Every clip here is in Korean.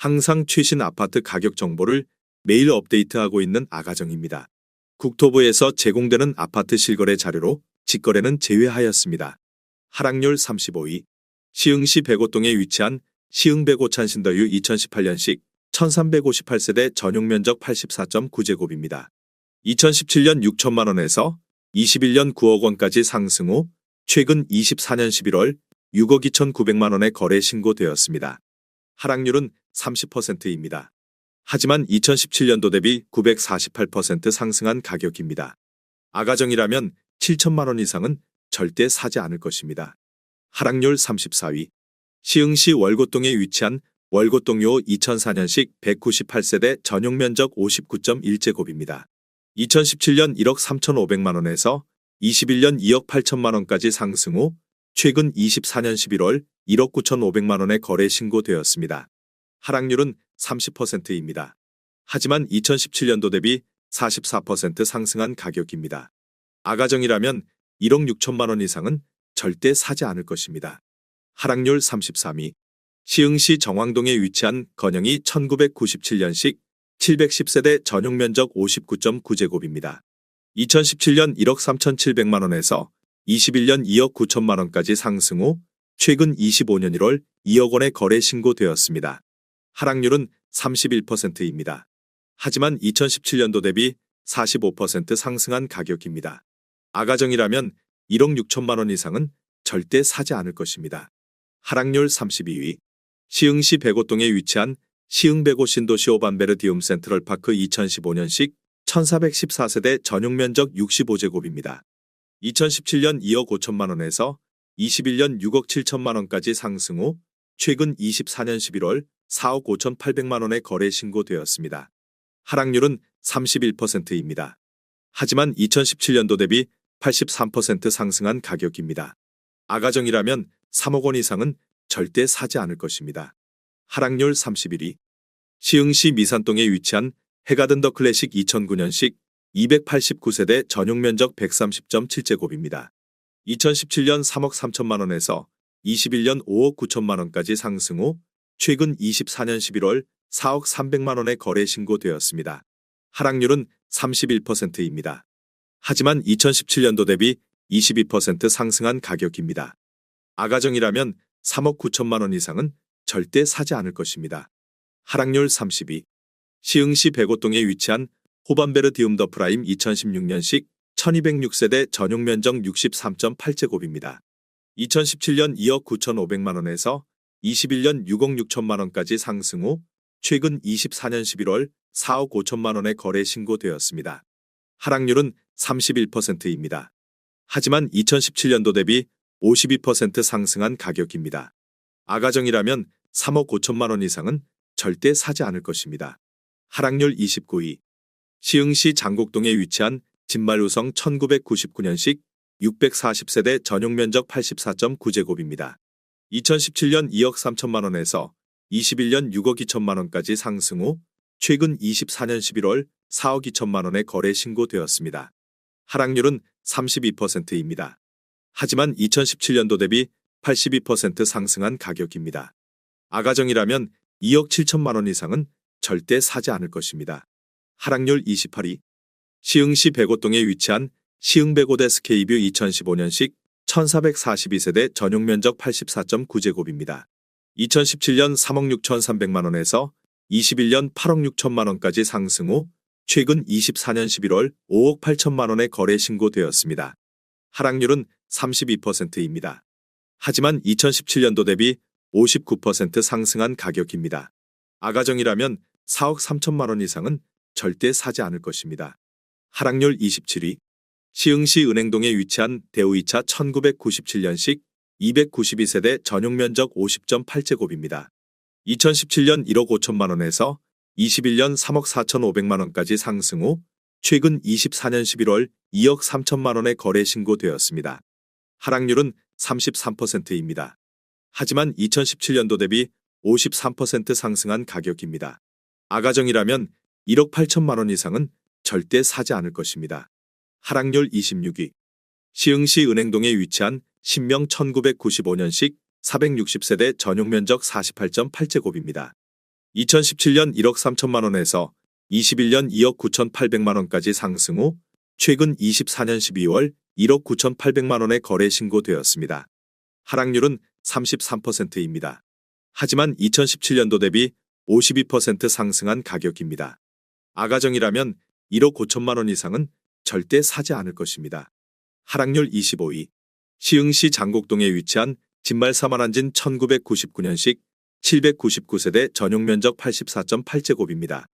항상 최신 아파트 가격 정보를 매일 업데이트하고 있는 아가정입니다. 국토부에서 제공되는 아파트 실거래 자료로 직거래는 제외하였습니다. 하락률 35위. 시흥시 백오동에 위치한 시흥 백오찬 신더유 2018년식 1358세대 전용 면적 84.9제곱입니다. 2017년 6천만 원에서 21년 9억 원까지 상승 후 최근 24년 11월 6억 2,900만 원에 거래 신고되었습니다. 하락률은 30%입니다. 하지만 2017년도 대비 948% 상승한 가격입니다. 아가정이라면 7천만 원 이상은 절대 사지 않을 것입니다. 하락률 34위. 시흥시 월곶동에 위치한 월곶동요 2004년식 198세대 전용 면적 59.1제곱입니다. 2017년 1억 3,500만 원에서 21년 2억 8천만 원까지 상승 후 최근 24년 11월 1억 9,500만 원에 거래 신고되었습니다. 하락률은 30%입니다. 하지만 2017년도 대비 44% 상승한 가격입니다. 아가정이라면 1억 6천만 원 이상은 절대 사지 않을 것입니다. 하락률 33위. 시흥시 정왕동에 위치한 건영이 1997년식 710세대 전용 면적 59.9제곱입니다. 2017년 1억 3,700만 원에서 21년 2억 9천만 원까지 상승 후 최근 25년 1월 2억 원에 거래 신고되었습니다. 하락률은 31%입니다. 하지만 2017년도 대비 45% 상승한 가격입니다. 아가정이라면 1억 6천만 원 이상은 절대 사지 않을 것입니다. 하락률 32위. 시흥시 백오동에 위치한 시흥 백오 신도시 오 반베르디움 센트럴파크 2015년식 1414세대 전용 면적 65제곱입니다. 2017년 2억 5천만 원에서 21년 6억 7천만 원까지 상승 후 최근 24년 11월 4억 5천8백만 원에 거래 신고되었습니다. 하락률은 31%입니다. 하지만 2017년도 대비 83% 상승한 가격입니다. 아가정이라면 3억 원 이상은 절대 사지 않을 것입니다. 하락률 31위. 시흥시 미산동에 위치한 해가든 더 클래식 2009년식 289세대 전용 면적 130.7제곱입니다. 2017년 3억 3천만 원에서 21년 5억 9천만 원까지 상승 후 최근 24년 11월 4억 300만 원에 거래 신고되었습니다. 하락률은 31%입니다. 하지만 2017년도 대비 22% 상승한 가격입니다. 아가정이라면 3억 9천만 원 이상은 절대 사지 않을 것입니다. 하락률 32. 시흥시 백오동에 위치한 호반베르 디움 더 프라임 2016년식 1206세대 전용 면적 63.8제곱입니다. 2017년 2억 9,500만 원에서 21년 6억 6천만 원까지 상승 후 최근 24년 11월 4억 5천만 원에 거래 신고되었습니다. 하락률은 31%입니다. 하지만 2017년도 대비 52% 상승한 가격입니다. 아가정이라면 3억 5천만 원 이상은 절대 사지 않을 것입니다. 하락률 29위. 시흥시 장곡동에 위치한 진말우성 1999년식 640세대 전용 면적 84.9제곱입니다. 2017년 2억 3천만 원에서 21년 6억 2천만 원까지 상승 후 최근 24년 11월 4억 2천만 원에 거래 신고되었습니다. 하락률은 32%입니다. 하지만 2017년도 대비 82% 상승한 가격입니다. 아가정이라면 2억 7천만 원 이상은 절대 사지 않을 것입니다. 하락률 28위. 시흥시 백오동에 위치한 시흥백오대 스케이뷰 2015년식 1442세대 전용 면적 84.9제곱입니다. 2017년 3억 6천3백만 원에서 21년 8억 6천만 원까지 상승 후 최근 24년 11월 5억 8천만 원에 거래 신고되었습니다. 하락률은 32%입니다. 하지만 2017년도 대비 59% 상승한 가격입니다. 아가정이라면 4억 3천만 원 이상은 절대 사지 않을 것입니다. 하락률 27위. 시흥시 은행동에 위치한 대우이차 1997년식 292세대 전용 면적 50.8제곱입니다. 2017년 1억 5천만 원에서 21년 3억 4천5백만 원까지 상승 후 최근 24년 11월 2억 3천만 원에 거래 신고되었습니다. 하락률은 33%입니다. 하지만 2017년도 대비 53% 상승한 가격입니다. 아가정이라면 1억 8천만 원 이상은 절대 사지 않을 것입니다. 하락률 26위. 시흥시 은행동에 위치한 신명 1995년식 460세대 전용 면적 48.8제곱입니다. 2017년 1억 3천만 원에서 21년 2억 9,800만 원까지 상승 후 최근 24년 12월 1억 9,800만 원의 거래 신고되었습니다. 하락률은 33%입니다. 하지만 2017년도 대비 52% 상승한 가격입니다. 아가정이라면 1억 5천만 원 이상은 절대 사지 않을 것입니다. 하락률 25위. 시흥시 장곡동에 위치한 진말 사만한진 1999년식 799세대 전용 면적 84.8제곱입니다.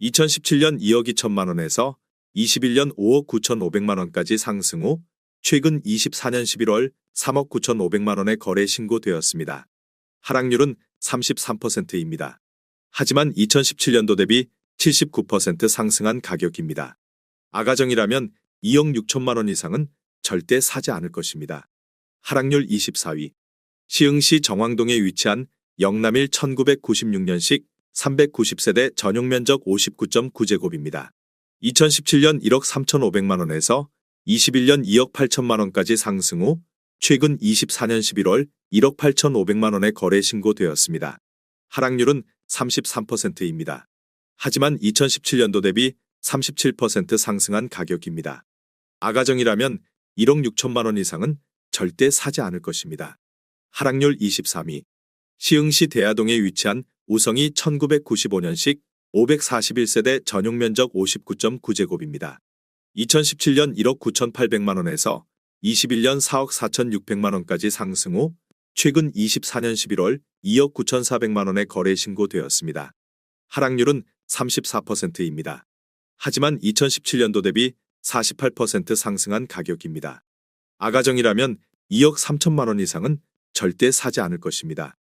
2017년 2억 2천만 원에서 21년 5억 9천5백만 원까지 상승 후 최근 24년 11월 3억 9천5백만 원의 거래 신고되었습니다. 하락률은 33%입니다. 하지만 2017년도 대비 79% 상승한 가격입니다. 아가정이라면 2억 6천만 원 이상은 절대 사지 않을 것입니다. 하락률 24위. 시흥시 정왕동에 위치한 영남일 1996년식 390세대 전용 면적 59.9제곱입니다. 2017년 1억 3,500만 원에서 21년 2억 8천만 원까지 상승 후 최근 24년 11월 1억 8,500만 원의 거래 신고되었습니다. 하락률은 33%입니다. 하지만 2017년도 대비 37% 상승한 가격입니다. 아가정이라면 1억 6천만 원 이상은 절대 사지 않을 것입니다. 하락률 23위. 시흥시 대야동에 위치한 우성이 1995년식 541세대 전용 면적 59.9제곱입니다. 2017년 1억 9,800만 원에서 21년 4억 4,600만 원까지 상승 후 최근 24년 11월 2억 9,400만 원의 거래 신고되었습니다. 하락률은 34%입니다. 하지만 2017년도 대비 48% 상승한 가격입니다. 아가정이라면 2억 3천만 원 이상은 절대 사지 않을 것입니다.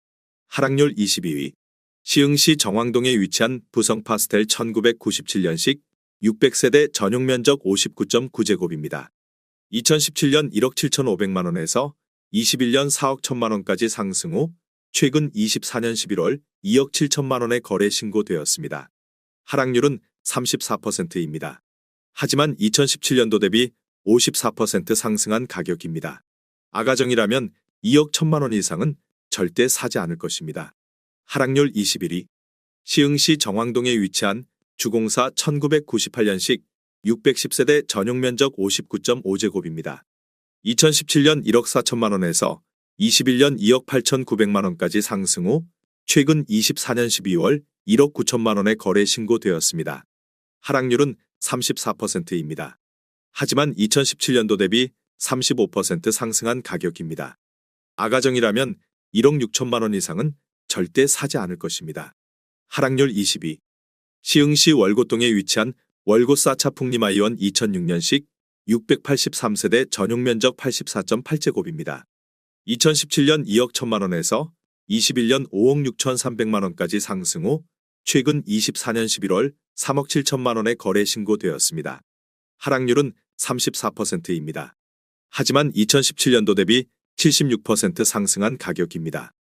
하락률 22위. 시흥시 정왕동에 위치한 부성 파스텔 1997년식 600세대 전용 면적 59.9제곱입니다. 2017년 1억 7,500만 원에서 21년 4억 1천만 원까지 상승 후 최근 24년 11월 2억 7천만 원의 거래 신고되었습니다. 하락률은 34%입니다. 하지만 2017년도 대비 54% 상승한 가격입니다. 아가정이라면 2억 1천만 원 이상은 절대 사지 않을 것입니다. 하락률 21위. 시흥시 정왕동에 위치한 주공사 1998년식 610세대 전용 면적 59.5제곱입니다. 2017년 1억 4천만 원에서 21년 2억 8천9백만 원까지 상승 후 최근 24년 12월 1억 9천만 원의 거래 신고되었습니다. 하락률은 34%입니다. 하지만 2017년도 대비 35% 상승한 가격입니다. 아가정이라면 1억 6천만 원 이상은 절대 사지 않을 것입니다. 하락률 22. 시흥시 월곶동에 위치한 월곶 사차 풍림아이원 2006년식 683세대 전용 면적 84.8제곱입니다. 2017년 2억 1천만 원에서 21년 5억 6천 3백만 원까지 상승 후 최근 24년 11월 3억 7천만 원의 거래 신고되었습니다. 하락률은 34%입니다. 하지만 2017년도 대비 76% 상승한 가격입니다.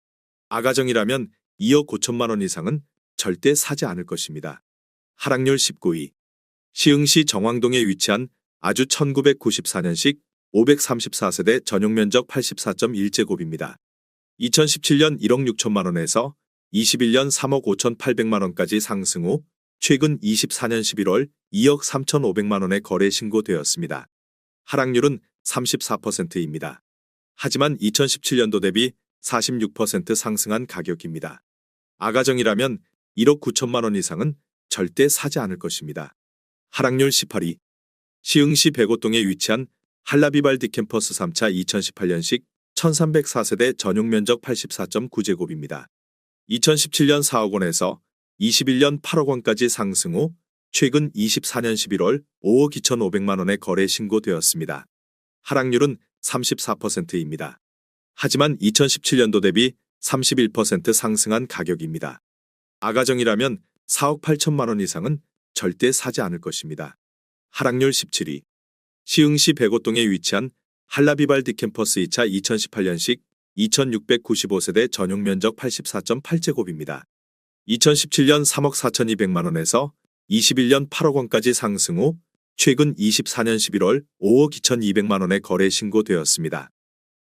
아가정이라면 2억 5천만 원 이상은 절대 사지 않을 것입니다. 하락률 19위. 시흥시 정왕동에 위치한 아주 1994년식 534세대 전용 면적 84.1제곱입니다. 2017년 1억 6천만 원에서 21년 3억 5천 8백만 원까지 상승 후 최근 24년 11월 2억 3천5백만 원의 거래 신고되었습니다. 하락률은 34%입니다. 하지만 2017년도 대비 46% 상승한 가격입니다. 아가정이라면 1억 9천만 원 이상은 절대 사지 않을 것입니다. 하락률 18위. 시흥시 백오동에 위치한 한라비발디 캠퍼스 3차 2018년식 1304세대 전용 면적 84.9제곱입니다. 2017년 4억 원에서 21년 8억 원까지 상승 후 최근 24년 11월 5억 2천5백만 원의 거래 신고되었습니다. 하락률은 34%입니다. 하지만 2017년도 대비 31% 상승한 가격입니다. 아가정이라면 4억 8천만 원 이상은 절대 사지 않을 것입니다. 하락률 17위. 시흥시 백오동에 위치한 한라비발디 캠퍼스 2차 2018년식 2695세대 전용 면적 84.8제곱입니다. 2017년 3억 4,200만 원에서 21년 8억 원까지 상승 후 최근 24년 11월 5억 2,200만 원의 거래 신고되었습니다.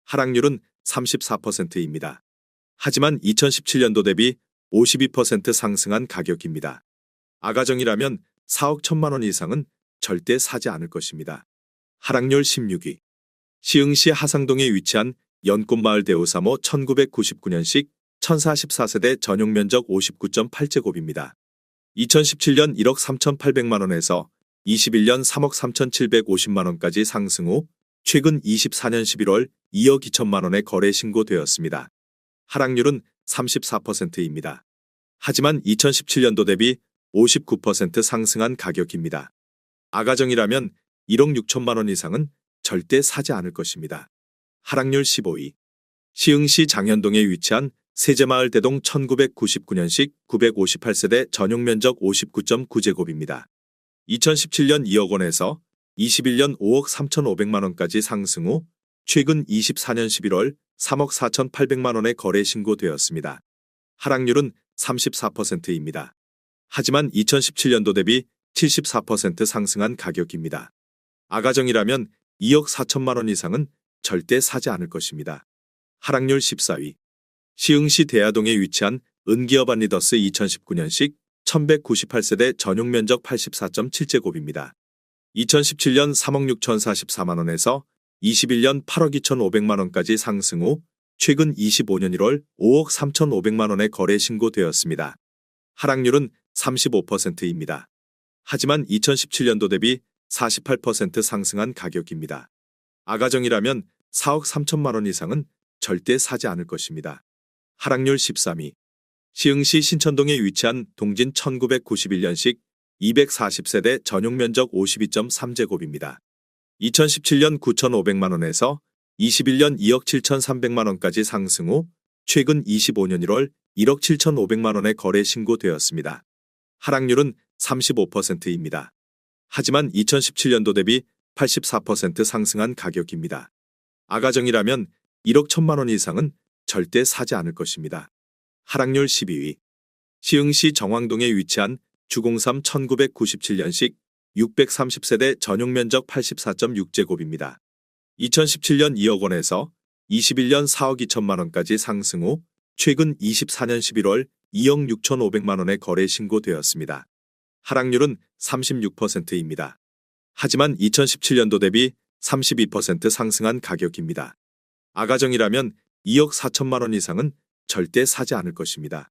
하락률은 34%입니다. 하지만 2017년도 대비 52% 상승한 가격입니다. 아가정이라면 4억 1천만 원 이상은 절대 사지 않을 것입니다. 하락률 16위. 시흥시 하상동에 위치한 연꽃마을 대우사모 1999년식 1044세대 전용 면적 59.8제곱입니다. 2017년 1억 3,800만 원에서 21년 3억 3,750만 원까지 상승 후 최근 24년 11월 2억 2천만 원에 거래 신고되었습니다. 하락률은 34%입니다. 하지만 2017년도 대비 59% 상승한 가격입니다. 아가정이라면 1억 6천만 원 이상은 절대 사지 않을 것입니다. 하락률 15위. 시흥시 장현동에 위치한 세제마을 대동 1999년식 958세대 전용 면적 59.9제곱입니다. 2017년 2억 원에서 21년 5억 3,500만 원까지 상승 후 최근 24년 11월 3억 4,800만 원에 거래 신고되었습니다. 하락률은 34%입니다. 하지만 2017년도 대비 74% 상승한 가격입니다. 아가정이라면 2억 4천만 원 이상은 절대 사지 않을 것입니다. 하락률 14위. 시흥시 대야동에 위치한 은기어반 리더스 2019년식 1198세대 전용 면적 84.7제곱입니다. 2017년 3억 6,044만 원에서 21년 8억 2,500만 원까지 상승 후 최근 25년 1월 5억 3,500만 원에 거래 신고되었습니다. 하락률은 35%입니다. 하지만 2017년도 대비 48% 상승한 가격입니다. 아가정이라면 4억 3천만 원 이상은 절대 사지 않을 것입니다. 하락률 13위. 시흥시 신천동에 위치한 동진 1991년식 240세대 전용 면적 52.3제곱입니다. 2017년 9,500만 원에서 21년 2억 7,300만 원까지 상승 후 최근 25년 1월 1억 7,500만 원에 거래 신고되었습니다. 하락률은 35%입니다. 하지만 2017년도 대비 84% 상승한 가격입니다. 아가정이라면 1억 1천만 원 이상은 절대 사지 않을 것입니다. 하락률 12위. 시흥시 정왕동에 위치한 주공삼 1997년식 630세대 전용 면적 84.6제곱입니다. 2017년 2억 원에서 21년 4억 2천만 원까지 상승 후 최근 24년 11월 2억 6천5백만 원에 거래 신고되었습니다. 하락률은 36%입니다. 하지만 2017년도 대비 32% 상승한 가격입니다. 아가정이라면 2억 4천만 원 이상은 절대 사지 않을 것입니다.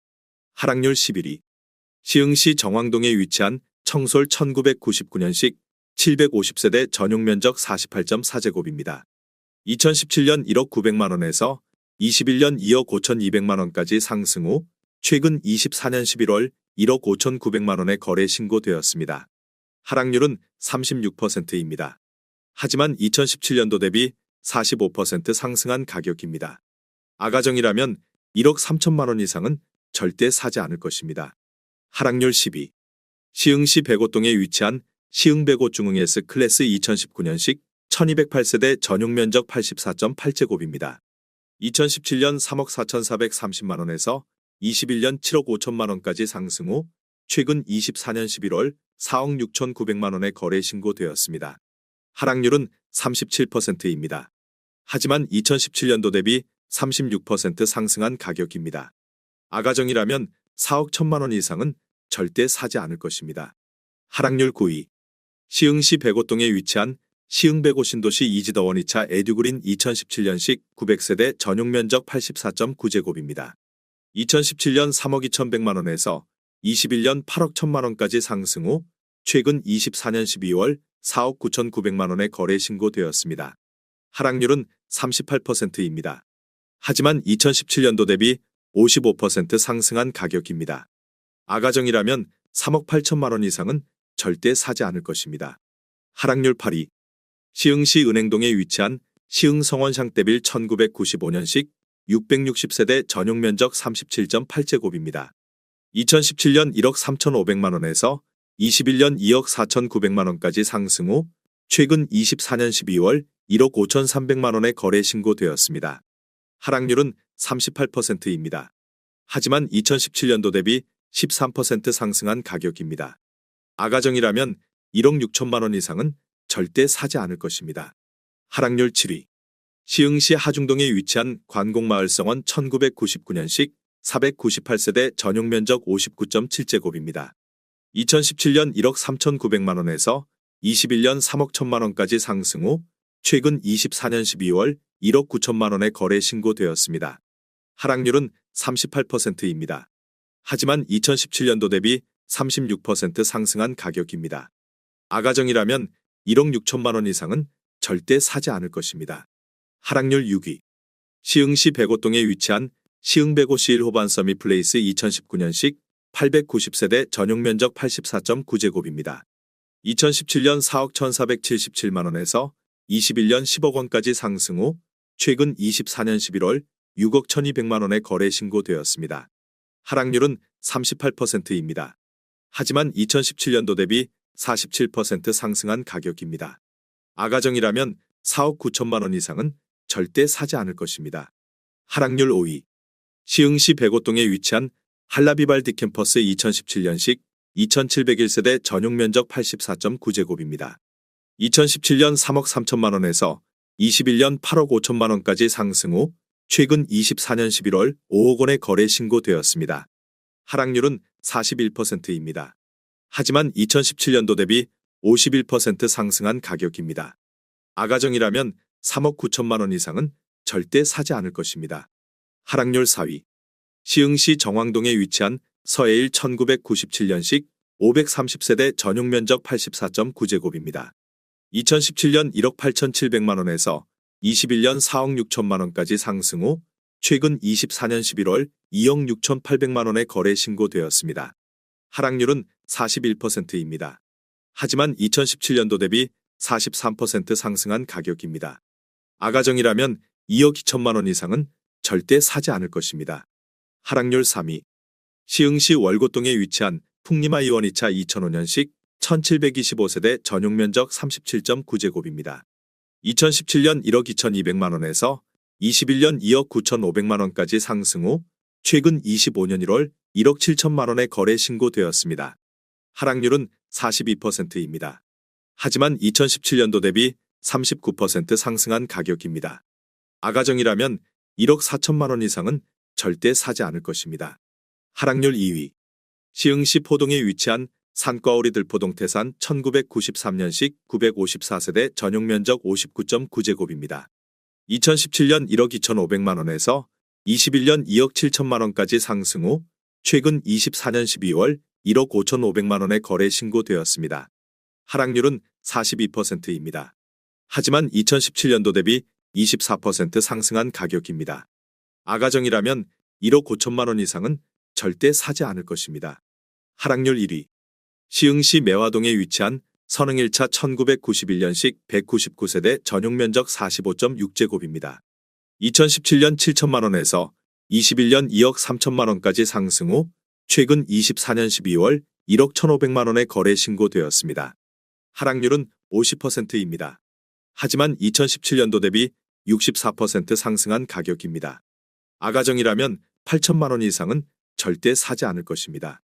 하락률 11위. 시흥시 정왕동에 위치한 청솔 1999년식 750세대 전용 면적 48.4제곱입니다. 2017년 1억 900만 원에서 21년 2억 5천2백만 원까지 상승 후 최근 24년 11월 1억 5천9백만 원에 거래 신고되었습니다. 하락률은 36%입니다. 하지만 2017년도 대비 45% 상승한 가격입니다. 아가정이라면 1억 3천만 원 이상은 절대 사지 않을 것입니다. 하락률 12. 시흥시 백오동에 위치한 시흥백오 중흥S 클래스 2019년식 1208세대 전용 면적 84.8제곱입니다. 2017년 3억 4,430만 원에서 21년 7억 5천만 원까지 상승 후 최근 24년 11월 4억 6천9백만 원에 거래 신고되었습니다. 하락률은 37%입니다. 하지만 2017년도 대비 36% 상승한 가격입니다. 아가정이라면 4억 1천만 원 이상은 절대 사지 않을 것입니다. 하락률 9위. 시흥시 백오동에 위치한 시흥 백오 신도시 이지더원 2차 에듀그린 2017년식 900세대 전용 면적 84.9제곱입니다. 2017년 3억 2천백만 원에서 21년 8억 1천만 원까지 상승 후 최근 24년 12월 4억 9천9백만 원에 거래 신고되었습니다. 하락률은 38%입니다. 하지만 2017년도 대비 55% 상승한 가격입니다. 아가정이라면 3억 8천만 원 이상은 절대 사지 않을 것입니다. 하락률 8위. 시흥시 은행동에 위치한 시흥성원 샹떼빌 1995년식 660세대 전용 면적 37.8제곱입니다. 2017년 1억 3,500만 원에서 21년 2억 4,900만 원까지 상승 후 최근 24년 12월 1억 5,300만 원에 거래 신고되었습니다. 하락률은 38%입니다. 하지만 2017년도 대비 13% 상승한 가격입니다. 아가정이라면 1억 6천만 원 이상은 절대 사지 않을 것입니다. 하락률 7위. 시흥시 하중동에 위치한 관공마을성원 1999년식 498세대 전용 면적 59.7제곱입니다. 2017년 1억 3,900만 원에서 21년 3억 1천만 원까지 상승 후 최근 24년 12월 1억 9천만 원에 거래 신고되었습니다. 하락률은 38%입니다. 하지만 2017년도 대비 36% 상승한 가격입니다. 아가정이라면 1억 6천만 원 이상은 절대 사지 않을 것입니다. 하락률 6위. 시흥시 백오동에 위치한 시흥 백오시 1호반 서미 플레이스 2019년식 890세대 전용 면적 84.9제곱입니다. 2017년 4억 1,477만 원에서 21년 10억 원까지 상승 후 최근 24년 11월 6억 1,200만 원에 거래 신고되었습니다. 하락률은 38%입니다. 하지만 2017년도 대비 47% 상승한 가격입니다. 아가정이라면 4억 9천만 원 이상은 절대 사지 않을 것입니다. 하락률 5위. 시흥시 백오동에 위치한 한라비발디 캠퍼스 2017년식 2701세대 전용 면적 84.9제곱입니다. 2017년 3억 3천만 원에서 21년 8억 5천만 원까지 상승 후 최근 24년 11월 5억 원에 거래 신고되었습니다. 하락률은 41%입니다. 하지만 2017년도 대비 51% 상승한 가격입니다. 아가정이라면 3억 9천만 원 이상은 절대 사지 않을 것입니다. 하락률 4위. 시흥시 정왕동에 위치한 서해일 1997년식 530세대 전용 면적 84.9제곱입니다. 2017년 1억 8,700만 원에서 21년 4억 6천만 원까지 상승 후 최근 24년 11월 2억 6,800만 원에 거래 신고되었습니다. 하락률은 41%입니다. 하지만 2017년도 대비 43% 상승한 가격입니다. 아가정이라면 2억 2천만 원 이상은 절대 사지 않을 것입니다. 하락률 3위. 시흥시 월곶동에 위치한 풍림아 이원 2차 2005년식 1725세대 전용 면적 37.9제곱입니다. 2017년 1억 2,200만 원에서 21년 2억 9,500만 원까지 상승 후 최근 25년 1월 1억 7천만 원에 거래 신고되었습니다. 하락률은 42%입니다. 하지만 2017년도 대비 39% 상승한 가격입니다. 아가정이라면 1억 4천만 원 이상은 절대 사지 않을 것입니다. 하락률 2위. 시흥시 포동에 위치한 산과오리 들 포동 태산 1993년식 954세대 전용 면적 59.9제곱입니다. 2017년 1억 2,500만 원에서 21년 2억 7천만 원까지 상승 후 최근 24년 12월 1억 5,500만 원에 거래 신고되었습니다. 하락률은 42%입니다. 하지만 2017년도 대비 24% 상승한 가격입니다. 아가정이라면 1억 5천만 원 이상은 절대 사지 않을 것입니다. 하락률 1위. 시흥시 매화동에 위치한 선흥 1차 1991년식 199세대 전용 면적 45.6제곱입니다. 2017년 7천만 원에서 21년 2억 3천만 원까지 상승 후 최근 24년 12월 1억 1,500만 원에 거래 신고되었습니다. 하락률은 50%입니다. 하지만 2017년도 대비 64% 상승한 가격입니다. 아가정이라면 8천만 원 이상은 절대 사지 않을 것입니다.